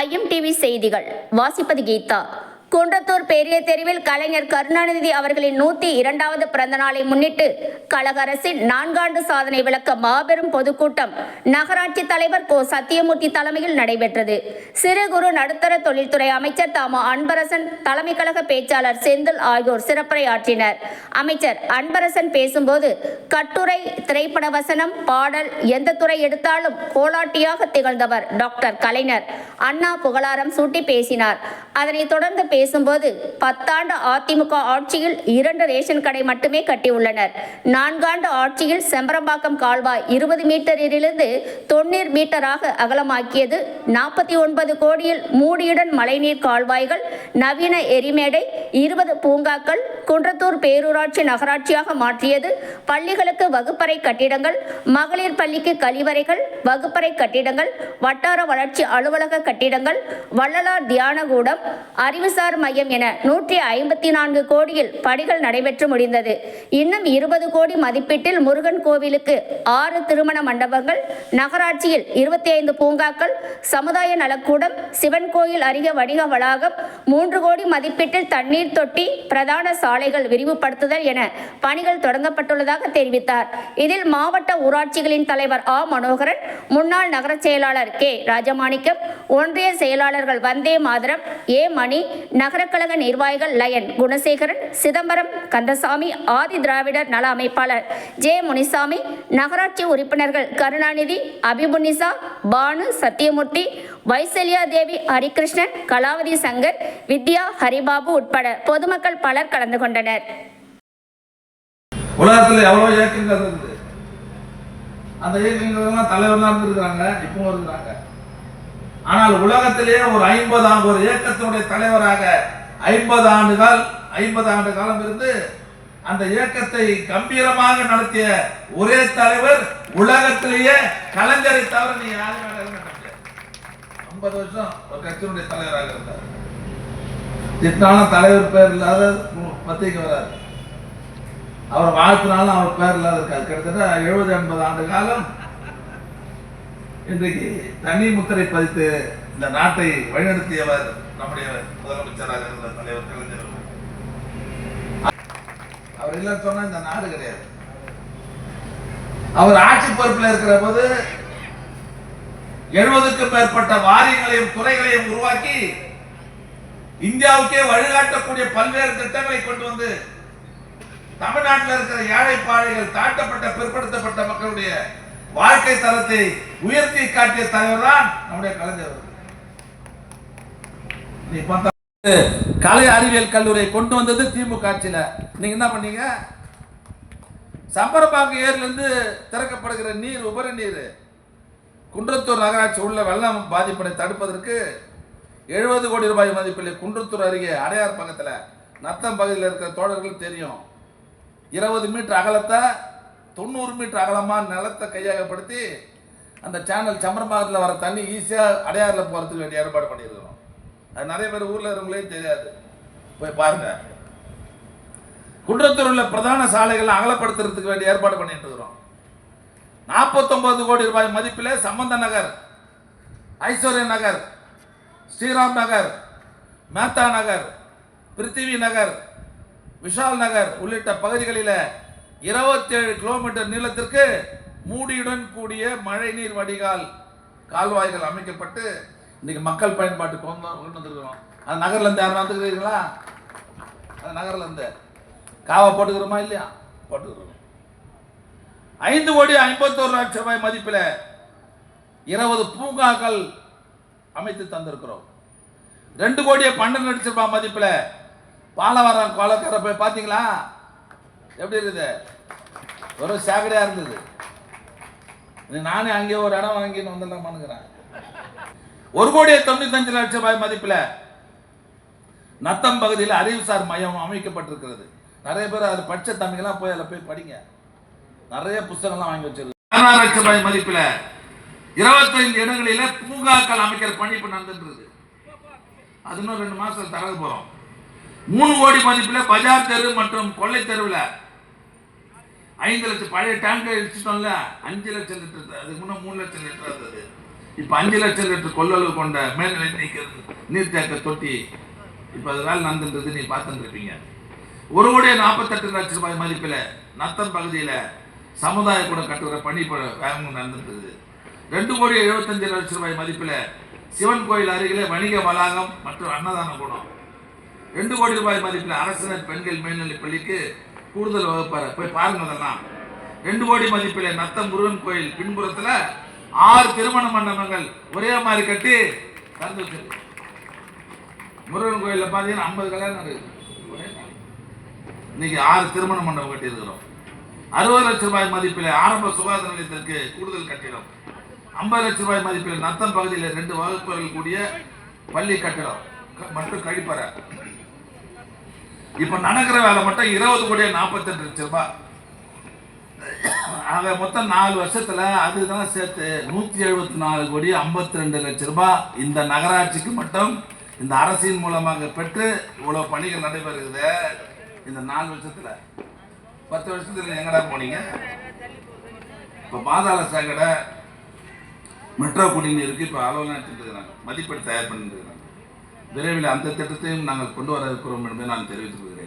IIM TV செய்திகள் வாசிப்பது கீதா. குன்றத்தூர் பெரிய தெருவில் கலைஞர் கருணாநிதி அவர்களின் நூத்தி இரண்டாவது பிறந்த நாளை முன்னிட்டு கழக அரசின் நான்காண்டு சாதனை விளக்க மாபெரும் பொதுக்கூட்டம் நகராட்சி தலைவர் கோ. சத்தியமூர்த்தி தலைமையில் நடைபெற்றது. சிறு குறு நடுத்தர தொழில்துறை அமைச்சர் தாமா அன்பரசன் தலைமை கழக பேச்சாளர் செந்தில் ஆகியோர் சிறப்புரையாற்றினர். அமைச்சர் அன்பரசன் பேசும்போது கட்டுரை திரைப்பட வசனம் பாடல் எந்த துறை எடுத்தாலும் கோலாட்டியாக திகழ்ந்தவர் டாக்டர் கலைஞர் அண்ணா புகழாரம் சூட்டி பேசினார். அதனைத் தொடர்ந்து பேசும்போது பத்தாண்டு அதிமுக ஆட்சியில் இரண்டு ரேஷன் கடை மட்டுமே கட்டியுள்ளனர். நான்காண்டு ஆட்சியில் செம்பரம்பாக்கம் கால்வாய் இருபது மீட்டரிலிருந்து தொண்ணூறு மீட்டராக அகலமாக்கியது. நாற்பத்தி ஒன்பது கோடியில் மூடியுடன் மழைநீர் கால்வாய்கள் நவீன எரிமேடை இருபது பூங்காக்கள் குன்றத்தூர் பேரூராட்சி நகராட்சியாக மாற்றியது. பள்ளிகளுக்கு வகுப்பறை கட்டிடங்கள் மகளிர் பள்ளிக்கு கழிவறைகள் வகுப்பறை கட்டிடங்கள் வட்டார வளர்ச்சி அலுவலக கட்டிடங்கள் வள்ளலார் தியானகூடம் அறிவுசார் ஆதார் மையம் என நூற்றி ஐம்பத்தி நான்கு கோடியில் பணிகள் நடைபெற்று முடிந்தது. இன்னும் இருபது கோடி மதிப்பீட்டில் முருகன் கோவிலுக்கு ஆறு திருமண மண்டபங்கள் நகராட்சியில் இருபத்தி ஐந்து பூங்காக்கள் சமுதாய நலக்கூடம் சிவன் கோயில் அருகே வணிக வளாகம் மூன்று கோடி மதிப்பீட்டில் தண்ணீர் தொட்டி பிரதான சாலைகள் விரிவுபடுத்துதல் என பணிகள் தொடங்கப்பட்டுள்ளதாக தெரிவித்தார். இதில் மாவட்ட ஊராட்சிகளின் தலைவர் ஆ. மனோகரன் முன்னாள் நகர செயலாளர் கே. ராஜமாணிக்கம் ஒன்றிய செயலாளர்கள் வந்தே மாதரம் ஏ. மணி நகரக்கழக நிர்வாகிகள் லயன் குணசேகரன் சிதம்பரம் கந்தசாமி ஆதி திராவிடர் நல அமைப்பாளர் ஜே முனிசாமி நகராட்சி உறுப்பினர்கள் கருணாநிதி அபிபுனிசா பானு சத்தியமூர்த்தி வைசல்யா தேவி ஹரிகிருஷ்ணன் கலாவதி சங்கர் வித்யா ஹரிபாபு உட்பட பொதுமக்கள் பலர் கலந்து கொண்டனர். உலகத்தில் எவ்வளோ இயக்கங்கள் இருக்குது? அந்த இயக்கங்கள்லாம் தலைவர்லாம் இருந்திருக்கிறாங்க இப்போ இருக்கிறாங்க. ஆனால் உலகத்திலேயே ஒரு ஐம்பது ஆண்டு ஒரு இயக்கத்தினுடைய தலைவராக ஐம்பது ஆண்டுகள் ஐம்பது ஆண்டு காலம் இருந்து அந்த இயக்கத்தை கம்பீரமாக நடத்திய ஒரே தலைவர் உலகத்திலேயே கலைஞரை தவிர நீ யாரும் ஐம்பது வருஷம் ஒரு கட்சியினுடைய தலைவராக இருந்தார். திட்டாலும் தலைவர் பேர் இல்லாத பத்திரிக்கை வராது. அவர் வாழ்த்தினாலும் அவர் பேர் இல்லாத இருக்காது. கிட்டத்தட்ட எழுபது எண்பது ஆண்டு காலம் இன்றைக்கு தனி முத்திரை பதித்து இந்த நாட்டை வழிநடத்தியவர் நம்முடைய முதலமைச்சராக இருந்த தலைவர் கலைஞர் அவர் இல்லைன்னு சொன்னா இந்த நாடு கிடையாது. அவர் ஆட்சி பொறுப்பில் இருக்கிற போது எழுபதுக்கும் மேற்பட்ட வாரியங்களையும் துறைகளையும் உருவாக்கி இந்தியாவுக்கே வழிகாட்டக்கூடிய பல்வேறு திட்டங்களை கொண்டு வந்து தமிழ்நாட்டில் இருக்கிற ஏழை பாழைகள் தாட்டப்பட்ட பிற்படுத்தப்பட்ட மக்களுடைய வாழ்க்கை தரத்தை உயர்த்தி காட்டிய தலைவர் தான் நம்முடைய கலைஞர். கலை அறிவியல் கல்லூரியை கொண்டு வந்தது திமுக ஆட்சியில. நீங்க என்ன பண்ணீங்க? சம்பரப்பாக்கம் ஏரிலிருந்து திறக்கப்படுகிற நீர் உபரி நீர் குன்றத்தூர் நகராட்சி உள்ள வெள்ளம் பாதிப்பினை தடுப்பதற்கு எழுபது கோடி ரூபாய் மதிப்பில் குன்றத்தூர் அருகே அடையார் பக்கத்தில் நத்தம் பகுதியில் இருக்கிற தோழர்கள் தெரியும். இருபது மீட்டர் அகலத்தை தொண்ணூறு மீட்டர் அகலமாக நிலத்தை கையகப்படுத்தி அந்த சேனல் சம்பரபாகத்தில் வர தண்ணி ஈஸியாக அடையாறில் போகிறதுக்கு வேண்டிய ஏற்பாடு பண்ணியிருக்கிறோம். அது நிறைய பேர் ஊரில் இருக்கவங்களே தெரியாது. போய் பாருங்கள் குன்றத்தூர் உள்ள பிரதான சாலைகளை அகலப்படுத்துறதுக்கு வேண்டிய ஏற்பாடு பண்ணிட்டு இருக்கிறோம். நாற்பத்தொம்பது கோடி ரூபாய் மதிப்பில் சம்பந்த நகர் ஐஸ்வர்ய நகர் ஸ்ரீராம் நகர் மேத்தா நகர் பிருத்திவி நகர் விஷால் நகர் உள்ளிட்ட பகுதிகளில் இருபத்தேழு கிலோமீட்டர் நீளத்திற்கு மூடியுடன் கூடிய மழைநீர் வடிகால் கால்வாய்கள் அமைக்கப்பட்டு இன்னைக்கு மக்கள் பயன்பாட்டுக்கு கொண்டு கொண்டு அது நகர்லேருந்து யாரும் வந்துக்கிறீங்களா அது நகர்லேருந்து. காவா போட்டுக்கிறோமா இல்லையா? போட்டுக்கிறோம். ஐந்து கோடி ஐம்பத்தோரு லட்சம் ரூபாய் மதிப்பில் இருபது பூங்காக்கள் அமைத்து தந்திருக்கிறோம். ரெண்டு கோடியே பன்னெண்டு லட்சம் ரூபாய் மதிப்பில் பாலவரம் கொலக்கரை போய் பார்த்தீங்களா? எப்படி இருக்குது? ஒரு சாக்கடையாக இருந்தது. நானே அங்கேயே ஒரு இடம் வாங்கின்னு வந்துடலாம் பண்ணுகிறேன் ஒரு கோடியே தொண்ணூத்தஞ்சு லட்சம் ரூபாய் மதிப்பில் நத்தம் பகுதியில் அறிவுசார் மையம் அமைக்கப்பட்டிருக்கிறது. நிறைய பேர் அது படிச்ச தம்பிங்கெல்லாம் போய் அதில் போய் படிங்க. நிறைய புத்தகம்லாம் வாங்கி வச்சிருக்கு பதினாறு லட்சம் ரூபாய் மதிப்பில் இருபத்தைந்து இடங்களில பூங்காக்கள் அமைக்கிற பணி இப்போ நடந்துட்டு அது இன்னும் ரெண்டு மாதத்தில் தரது போகிறோம் மூணு கோடி மதிப்பில் பஜார் தெரு மற்றும் கொள்ளை தெருவில் ஐந்து லட்சம் பழைய டேங்கை இடிச்சிட்டோம்ல அஞ்சு லட்சம் லிட்டர் அதுக்கு முன்னே மூணு லட்சம் லிட்டர் இருந்தது. இப்போ அஞ்சு லட்சம் லிட்டர் கொள்ளளவு கொண்ட மேல்நிலை நீர் நீர்த்தேக்க தொட்டி இப்போ அதனால் நடந்துன்றது நீ பார்த்துருப்பீங்க ஒரு கோடியே நாற்பத்தெட்டு லட்சம் ரூபாய் மதிப்பில் நத்தம் பகுதியில் சமுதாய கூட கட்டுற பணி இப்போ வேகமும் நடந்துருந்தது ரெண்டு கோடி எழுபத்தஞ்சு லட்சம் ரூபாய் மதிப்பில் சிவன் கோயில் அருகிலே வணிக வளாகம் மற்றும் அன்னதான கூடம். ரெண்டு கோடி ரூபாய் மதிப்பில் அரசினர் பெண்கள் மேல்நிலைப் பள்ளிக்கு கூடுதல் வகுப்பார். போய் பாருங்க அதெல்லாம் ரெண்டு கோடி மதிப்பில் நத்தம் முருகன் கோயில் பின்புறத்தில் ஆறு திருமண மண்டபங்கள் ஒரே மாதிரி கட்டி திறந்து வச்சிருக்கு. முருகன் கோயிலில் பார்த்தீங்கன்னா ஐம்பது கல்யாணம் இருக்குது ஒரே இன்னைக்கு ஆறு திருமண மண்டபம் கட்டியிருக்கிறோம். அறுபது லட்சம் ரூபாய் மதிப்பில் ஆரம்ப சுகாதார நிலையத்திற்கு கூடுதல் கட்டிடம். ஐம்பது லட்சம் ரூபாய் மதிப்பில் நத்தம் பகுதியில் ரெண்டு வகுப்புகள் கூடிய பள்ளி கட்டிடம். க- மற்றும் கழிப்பறை. இப்ப நடக்கிற வேலை மட்டும் இருபது கோடியே நாற்பத்தெட்டு லட்சம் ரூபாய் ஆக மொத்தம் நாலு வருஷத்துல அதுதான் சேர்த்து நூத்தி எழுபத்தி நாலு கோடி ஐம்பத்தி ரெண்டு லட்சம் ரூபாய் இந்த நகராட்சிக்கு மட்டும் இந்த அரசின் மூலமாக பெற்று இவ்வளவு பணிகள் நடைபெறுகிறது இந்த நாலு வருஷத்துல. பத்து வருஷத்துல எங்கடா போனீங்க? இப்ப பாதாள சாக்கடை மெட்ரோ குடிநீருக்கு இப்போ அளவு நடத்திட்டு இருக்கிறாங்க மதிப்பீடு தயார் பண்ணிட்டு இருக்கிறாங்க விரைவில் அந்த திட்டத்தையும் நாங்கள் கொண்டு வர இருக்கிறோம் என்பதை நான் தெரிவித்துக் கொள்கிறேன்.